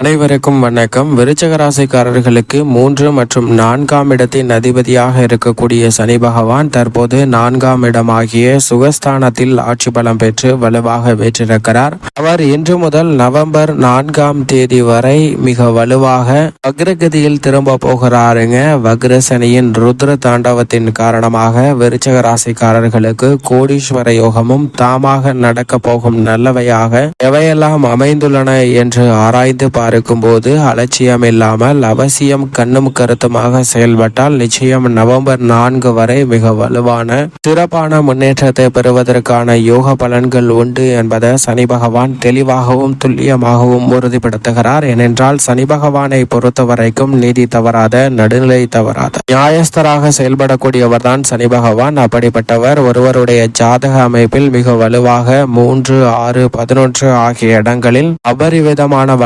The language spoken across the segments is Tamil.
அனைவருக்கும் வணக்கம். விருச்சக ராசிக்காரர்களுக்கு மூன்று மற்றும் நான்காம் இடத்தின் அதிபதியாக இருக்கக்கூடிய சனி பகவான் தற்போது நான்காம் இடமாகிய சுகஸ்தானத்தில் ஆட்சி பலம் பெற்று வலுவாக பெற்றிருக்கிறார் அவர் இன்று முதல் நவம்பர் நான்காம் தேதி வரை மிக வலுவாக வக்ரகதியில் திரும்ப போகிறாருங்க. வக்ர சனியின் ருத்ர தாண்டவத்தின் காரணமாக விருச்சக ராசிக்காரர்களுக்கு கோடீஸ்வர யோகமும் தாமாக நடக்க போகும் நல்லவையாக எவையெல்லாம் அமைந்துள்ளன என்று ஆராய்ந்து இருக்கும்போது அலட்சியம் இல்லாமல் அவசியம் கண்ணும் கருத்துமாக செயல்பட்டால் நிச்சயம் நவம்பர் நான்கு வரை மிக வலுவான சிறப்பான முன்னேற்றத்தை பெறுவதற்கான யோக பலன்கள் உண்டு என்பதை சனி பகவான் தெளிவாகவும் துல்லியமாகவும் உறுதிப்படுத்துகிறார். ஏனென்றால் சனி பகவானை பொறுத்த வரைக்கும் நீதி தவறாத நடுநிலை தவறாத நியாயஸ்தராக செயல்படக்கூடியவர் தான் சனி பகவான். அப்படிப்பட்டவர் ஒருவருடைய ஜாதக அமைப்பில் மிக வலுவாக மூன்று ஆறு பதினொன்று ஆகிய இடங்களில் அபரிவிதமான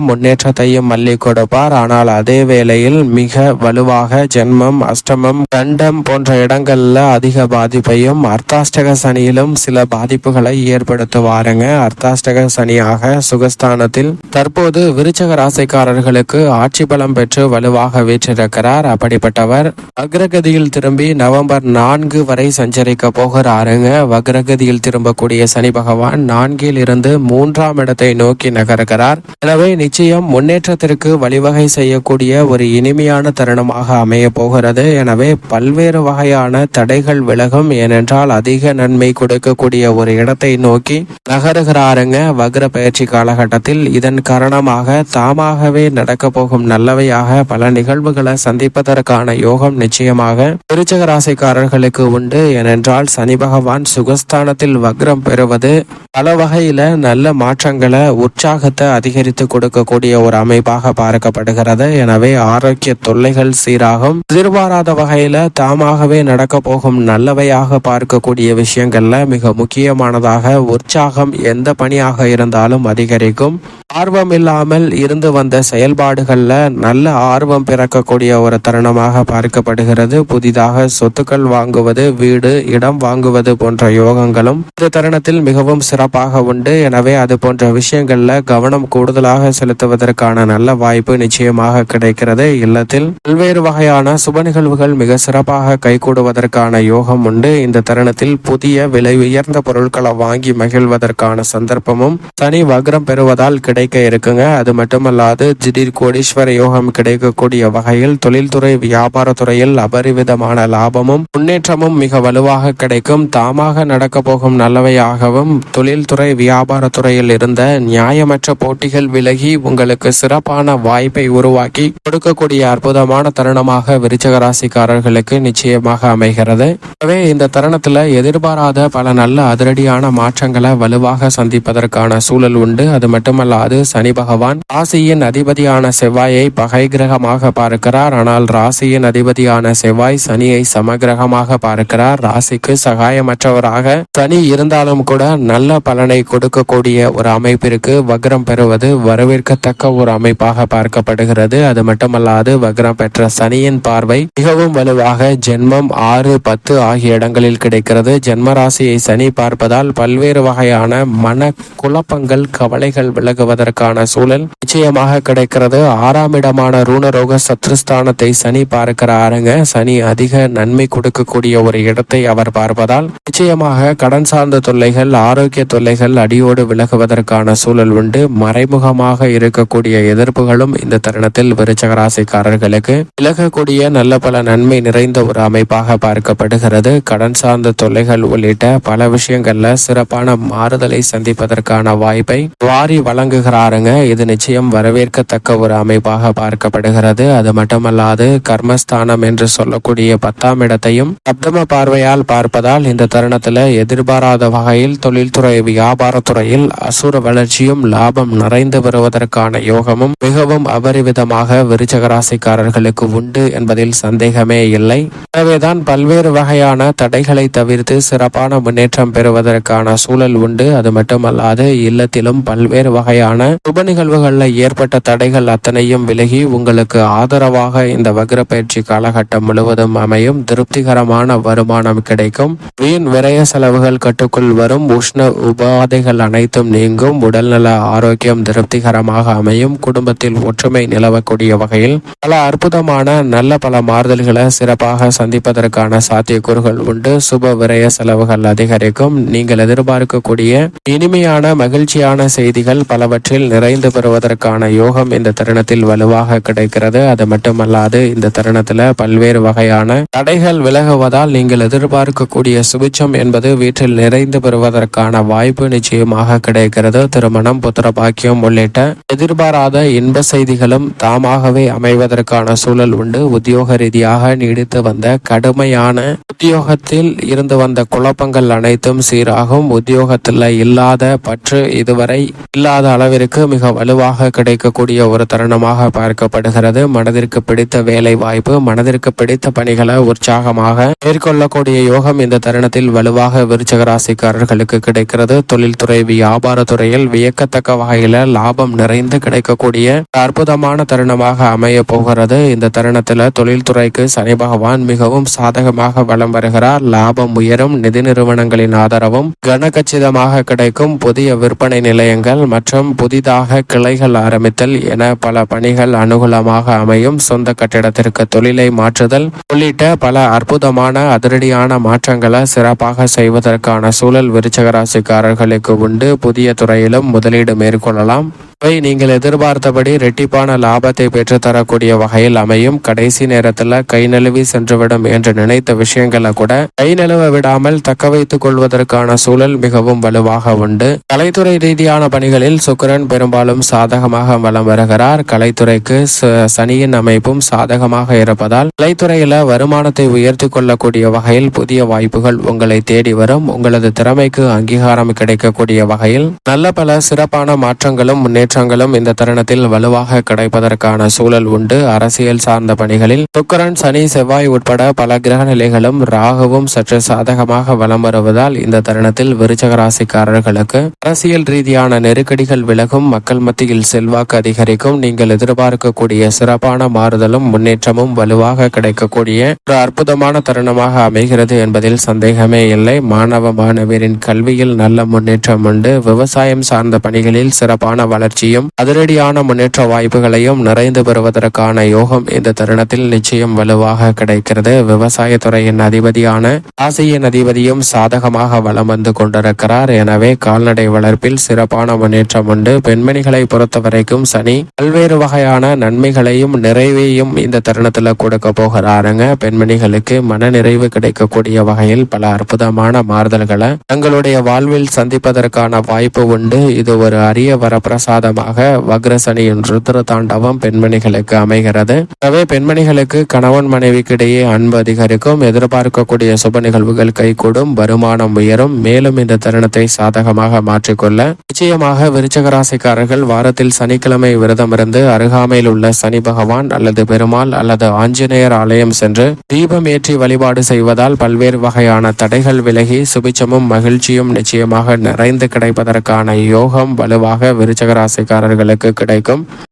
வளர்ச்சியும் முன்னேற்றத்தையும் மல்லி கொடுப்பார். ஆனால் அதே வேளையில் மிக வலுவாக ஜென்மம் அஷ்டமம் கண்டம் போன்ற இடங்கள்ல அதிக பாதிப்பையும் அர்த்தாஷ்டக சனியிலும் சில பாதிப்புகளை ஏற்படுத்துவாருங்க. அர்த்தாஷ்டக சனியாக சுகஸ்தானத்தில் தற்போது விருச்சக ராசிக்காரர்களுக்கு ஆட்சி பலம் பெற்று வலுவாக வீற்றிருக்கிறார். அப்படிப்பட்டவர் அக்ரகதியில் திரும்பி நவம்பர் நான்கு வரை சஞ்சரிக்க போகிறாருங்க. வக்ரகதியில் திரும்பக்கூடிய சனி பகவான் நான்கில் இருந்து மூன்றாம் இடத்தை நோக்கி நகர்கிறார். எனவே நிச்சயம் முன்னேற்றத்திற்கு வழிவகை செய்யக்கூடிய ஒரு இனிமையான தருணமாக அமைய போகிறது. எனவே பல்வேறு வகையான தடைகள் விலகும் ஏனென்றால் அதிக நன்மை கொடுக்கக்கூடிய ஒரு இடத்தை நோக்கி நகருகிறாருங்க வக்ர பயிற்சி காலகட்டத்தில். இதன் காரணமாக தாமாகவே நடக்க போகும் நல்லவையாக பல நிகழ்வுகளை சந்திப்பதற்கான யோகம் நிச்சயமாக விருச்சக ராசிக்காரர்களுக்கு உண்டு. ஏனென்றால் சனி பகவான் சுகஸ்தானத்தில் வக்ரம் பெறுவது பல வகையில நல்ல மாற்றங்களை உற்சாகத்தை அதிகரித்து இருக்கக்கூடிய ஒரு அமைப்பாக பார்க்கப்படுகிறது. எனவே ஆரோக்கிய தொல்லைகள் சீராகும். எதிர்பாராத வகையில தாமாகவே நடக்க போகும் நல்லவையாக பார்க்கக்கூடிய விஷயங்கள்ல மிக முக்கியமானதாக உற்சாகம் எந்த பணியாக இருந்தாலும் அதிகரிக்கும். ஆர்வம் இல்லாமல் இருந்து வந்த செயல்பாடுகளில் நல்ல ஆர்வம் பிறக்கக்கூடிய ஒரு தருணமாக பார்க்கப்படுகிறது. புதிதாக சொத்துக்கள் வாங்குவது வீடு இடம் வாங்குவது போன்ற யோகங்களும் இந்த தருணத்தில் மிகவும் சிறப்பாக உண்டு. எனவே அது போன்ற விஷயங்களில் கவனம் கூடுதலாக செலுத்துவதற்கான நல்ல வாய்ப்பு நிச்சயமாக கிடைக்கிறது. இல்லத்தில் பல்வேறு வகையான சுப நிகழ்வுகள் மிக சிறப்பாக கைகூடுவதற்கான யோகம் உண்டு. இந்த தருணத்தில் புதிய விலை உயர்ந்த பொருட்களை வாங்கி மகிழ்வதற்கான சந்தர்ப்பமும் தனி வக்ரம் பெறுவதால் கிடைக்க இருக்குங்க. அது மட்டுமல்லாது திடீர் கோடீஸ்வர யோகம் கிடைக்கக்கூடிய வகையில் தொழில்துறை வியாபாரத்துறையில் அபரிவிதமான லாபமும் முன்னேற்றமும் மிக வலுவாக கிடைக்கும். தாமாக நடக்க போகும் நல்லவையாகவும் தொழில்துறை வியாபாரத்துறையில் இருந்த நியாயமற்ற போட்டிகள் விலகி உங்களுக்கு சிறப்பான வாய்ப்பை உருவாக்கி கொடுக்கக்கூடிய அற்புதமான தருணமாக விருச்சக ராசிக்காரர்களுக்கு நிச்சயமாக அமைகிறது. எனவே இந்த தருணத்துல எதிர்பாராத பல நல்ல அதிரடியான மாற்றங்களை வலுவாக சந்திப்பதற்கான சூழல் உண்டு. அது மட்டுமல்லாது சனி பகவான். ராசியின் அதிபதியான செவ்வாயை பகை கிரகமாக பார்க்கிறார். ஆனால் ராசியின் அதிபதியான செவ்வாய் சனியை சமகிரகமாக பார்க்கிறார். ராசிக்கு சகாயமற்றவராக சனி இருந்தாலும் கூட நல்ல பலனை கொடுக்கக்கூடிய ஒரு அமைப்பிற்கு வக்ரம் பெறுவது வரவேற்கத்தக்க ஒரு அமைப்பாக பார்க்கப்படுகிறது. அது மட்டுமல்லாது வக்ரம் பெற்ற சனியின் பார்வை மிகவும் வலுவாக ஜென்மம் ஆறு பத்து ஆகிய இடங்களில் கிடைக்கிறது. ஜென்ம ராசியை சனி பார்ப்பதால் பல்வேறு வகையான மன குழப்பங்கள் கவலைகள் விலகுவதற்கான சூழல் நிச்சயமாக கிடைக்கிறது. ஆறாம் இடமான ரூணரோக சத்ருஸ்தானத்தை சனி பார்க்கிறாருங்க. சனி அதிக நன்மை கொடுக்கக்கூடிய ஒரு இடத்தை அவர் பார்ப்பதால் நிச்சயமாக கடன் சார்ந்த தொல்லைகள் ஆரோக்கிய தொல்லைகள் அடியோடு விலகுவதற்கான சூழல் உண்டு. மறைமுகமாக இருக்கக்கூடிய எதிர்ப்புகளும் இந்த தருணத்தில் விருச்சகராசிக்காரர்களுக்கு விலகக்கூடிய நல்ல பல நன்மை நிறைந்த ஒரு அமைப்பாக பார்க்கப்படுகிறது. கடன் சார்ந்த தொல்லைகள் உள்ளிட்ட பல விஷயங்கள்ல சிறப்பான மாறுதலை சந்திப்பதற்கான வாய்ப்பை வாரி வழங்குகிறாருங்க இது நிச்சயம் வரவேற்கத்தக்க ஒரு அமைப்பாக பார்க்கப்படுகிறது. அது மட்டுமல்லாது கர்மஸ்தானம் என்று சொல்லக்கூடிய பத்தாம் இடத்தையும் சப்தம பார்வையால் பார்ப்பதால் இந்த தருணத்துல எதிர்பாராத வகையில் தொழில்துறை வியாபாரத்துறையில் அசுர வளர்ச்சியும் லாபம் நிறைந்து வருவதற்கான யோகமும் மிகவும் அபரிவிதமாக விருச்சகராசிக்காரர்களுக்கு உண்டு என்பதில் சந்தேகமே இல்லை. எனவேதான் பல்வேறு வகையான தடைகளை தவிர்த்து சிறப்பான முன்னேற்றம் பெறுவதற்கான சூழல் உண்டு. அது மட்டுமல்லாது இல்லத்திலும் பல்வேறு வகையான மாதிரியான சுப நிகழ்வுகள்ல ஏற்பட்ட தடைகள் அத்தனையும் விலகி உங்களுக்கு ஆதரவாக இந்த வக்ர பயிற்சி காலகட்டம் முழுவதும் அமையும். திருப்திகரமான வருமானம் கிடைக்கும். வீண் விரய செலவுகள் கட்டுக்குள் வரும். உஷ்ண உபாதைகள் அனைத்தும் நீங்கும். உடல்நல ஆரோக்கியம் திருப்திகரமாக அமையும். குடும்பத்தில் ஒற்றுமை நிலவக்கூடிய வகையில் பல அற்புதமான நல்ல பல மாறுதல்களை சிறப்பாக சந்திப்பதற்கான சாத்தியக்கூறுகள் உண்டு. சுப விரய செலவுகள் அதிகரிக்கும். நீங்கள் எதிர்பார்க்கக்கூடிய இனிமையான மகிழ்ச்சியான செய்திகள் பலவற்றில் நிறைந்து பெறுவதற்கான யோகம் இந்த தருணத்தில் வலுவாக கிடைக்கிறது. அது மட்டுமல்லாது இந்த தருணத்துல பல்வேறு வகையான தடைகள் விலகுவதால் நீங்கள் எதிர்பார்க்கக்கூடிய சுபிச்சம் என்பது வீட்டில் நிறைந்து பெறுவதற்கான வாய்ப்பு நிச்சயமாக கிடைக்கிறது. திருமணம் புத்திர பாக்கியம் உள்ளிட்ட எதிர்பாராத இன்ப செய்திகளும் தாமாகவே அமைவதற்கான சூழல் உண்டு. உத்தியோக ரீதியாக நீடித்து வந்த கடுமையான உத்தியோகத்தில் இருந்து வந்த குழப்பங்கள் அனைத்தும் சீராகும். உத்தியோகத்தில் இல்லாத பற்று இதுவரை இல்லாத இந்தியாவிற்கு மிக வலுவாக கிடைக்கக்கூடிய ஒரு தருணமாக பார்க்கப்படுகிறது. மனதிற்கு பிடித்த வேலை வாய்ப்பு மனதிற்கு பிடித்த பணிகளை உற்சாகமாக மேற்கொள்ளக்கூடிய யோகம் இந்த தருணத்தில் வலுவாக விருச்சக ராசிக்காரர்களுக்கு கிடைக்கிறது. தொழில்துறை வியாபார துறையில் வியக்கத்தக்க வகையில லாபம் நிறைந்து கிடைக்கக்கூடிய அற்புதமான தருணமாக அமைய போகிறது. இந்த தருணத்துல தொழில்துறைக்கு சனி பகவான் மிகவும் சாதகமாக வலம் வருகிறார். லாபம் உயரும் நிதி நிறுவனங்களின் ஆதரவும் கனகச்சிதமாக கிடைக்கும். புதிய விற்பனை நிலையங்கள் மற்றும் புதிதாக கிளைகள் ஆரம்பித்தல் என பல பணிகள் அனுகூலமாக அமையும். சொந்த கட்டிடத்திற்கு தொழிலை மாற்றுதல் உள்ளிட்ட பல அற்புதமான அதிரடியான மாற்றங்களை சிறப்பாக செய்வதற்கான சூழல் விருச்சகராசிக்காரர்களுக்கு உண்டு. புதிய துறையிலும் முதலீடு மேற்கொள்ளலாம். அவை நீங்கள் எதிர்பார்த்தபடி ரெட்டிப்பான லாபத்தை பெற்றுத்தரக்கூடிய வகையில் அமையும். கடைசி நேரத்தில் கை நழுவி சென்றுவிடும் என்று நினைத்த விஷயங்களை கூட கை நழுவ விடாமல் தக்க வைத்துக் கொள்வதற்கான சூழல் மிகவும் வலுவாக உண்டு. கலைத்துறை ரீதியான பணிகளில் சுக்கிரன் பெரும்பாலும் சாதகமாக வலம் வருகிறார். கலைத்துறைக்கு ச- சனியின் அமைப்பும் சாதகமாக இருப்பதால் கலைத்துறையில வருமானத்தை உயர்த்தி கொள்ளக்கூடிய வகையில் புதிய வாய்ப்புகள் உங்களை தேடி வரும். உங்களது திறமைக்கு அங்கீகாரம் கிடைக்கக்கூடிய வகையில் நல்ல பல சிறப்பான மாற்றங்களும் முன்னேற்றங்களும் இந்த தருணத்தில் வலுவாக கிடைப்பதற்கான சூழல் உண்டு. அரசியல் சார்ந்த பணிகளில் சுக்கரன் சனி செவ்வாய் உட்பட பல கிரக நிலைகளும் ராகுவும் சற்று சாதகமாக வலம் வருவதால் இந்த தருணத்தில் விருச்சக ராசிக்காரர்களுக்கு அரசியல் ரீதியான நெருக்கடிகள் விலகும். மக்கள் மத்தியில் செல்வாக்கு அதிகரிக்கும். நீங்கள் எதிர்பார்க்கக்கூடிய சிறப்பான மாறுதலும் முன்னேற்றமும் வலுவாக கிடைக்கக்கூடிய ஒரு அற்புதமான தருணமாக அமைகிறது என்பதில் சந்தேகமே இல்லை. மாணவ மாணவியரின் கல்வியில் நல்ல முன்னேற்றம் உண்டு. விவசாயம் சார்ந்த பணிகளில் சிறப்பான வளர்ச்சி வளர்ச்சியும் அதிரடியான முன்னேற்ற வாய்ப்புகளையும் நிறைந்து பெறுவதற்கான யோகம் இந்த தருணத்தில் நிச்சயம் வலுவாக கிடைக்கிறது. விவசாயத்துறையின் அதிபதியான ராசியின் அதிபதியும் சாதகமாக வலம் வந்து கொண்டிருக்கிறார். எனவே கால்நடை வளர்ப்பில் சிறப்பான முன்னேற்றம் உண்டு. பெண்மணிகளை பொறுத்தவரைக்கும் சனி பல்வேறு வகையான நன்மைகளையும் நிறைவையும் இந்த தருணத்துல கொடுக்க போகிறாருங்க. பெண்மணிகளுக்கு மன நிறைவு கிடைக்கக்கூடிய வகையில் பல அற்புதமான மாறுதல்களை தங்களுடைய வாழ்வில் சந்திப்பதற்கான வாய்ப்பு உண்டு. இது ஒரு அரிய வரப்பிரசாதமாக வக்ரசனியின் ருத்ர தாண்டவம் பெண்மணிகளுக்கு அமைகிறது. எனவே பெண்மணிகளுக்கு கணவன் மனைவிக்கிடையே அன்பு அதிகரிக்கும். எதிர்பார்க்கக்கூடிய சுப நிகழ்வுகள் கைகூடும். வருமானம் உயரும். மேலும் இந்த தருணத்தை சாதகமாக மாற்றிக்கொள்ள நிச்சயமாக விருச்சக ராசிக்காரர்கள் வாரத்தில் சனிக்கிழமை விரதம் இருந்து அருகாமையில் உள்ள சனி பகவான் அல்லது பெருமாள் அல்லது ஆஞ்சநேயர் ஆலயம் சென்று தீபம் ஏற்றி வழிபாடு செய்வதால் பல்வேறு வகையான தடைகள் விலகி சுபிச்சமும் மகிழ்ச்சியும் நிச்சயமாக நிறைந்து கிடைப்பதற்கான யோகம் வலுவாக விருச்சகராசி ராசிக்காரர்களுக்கு கிடைக்கும்.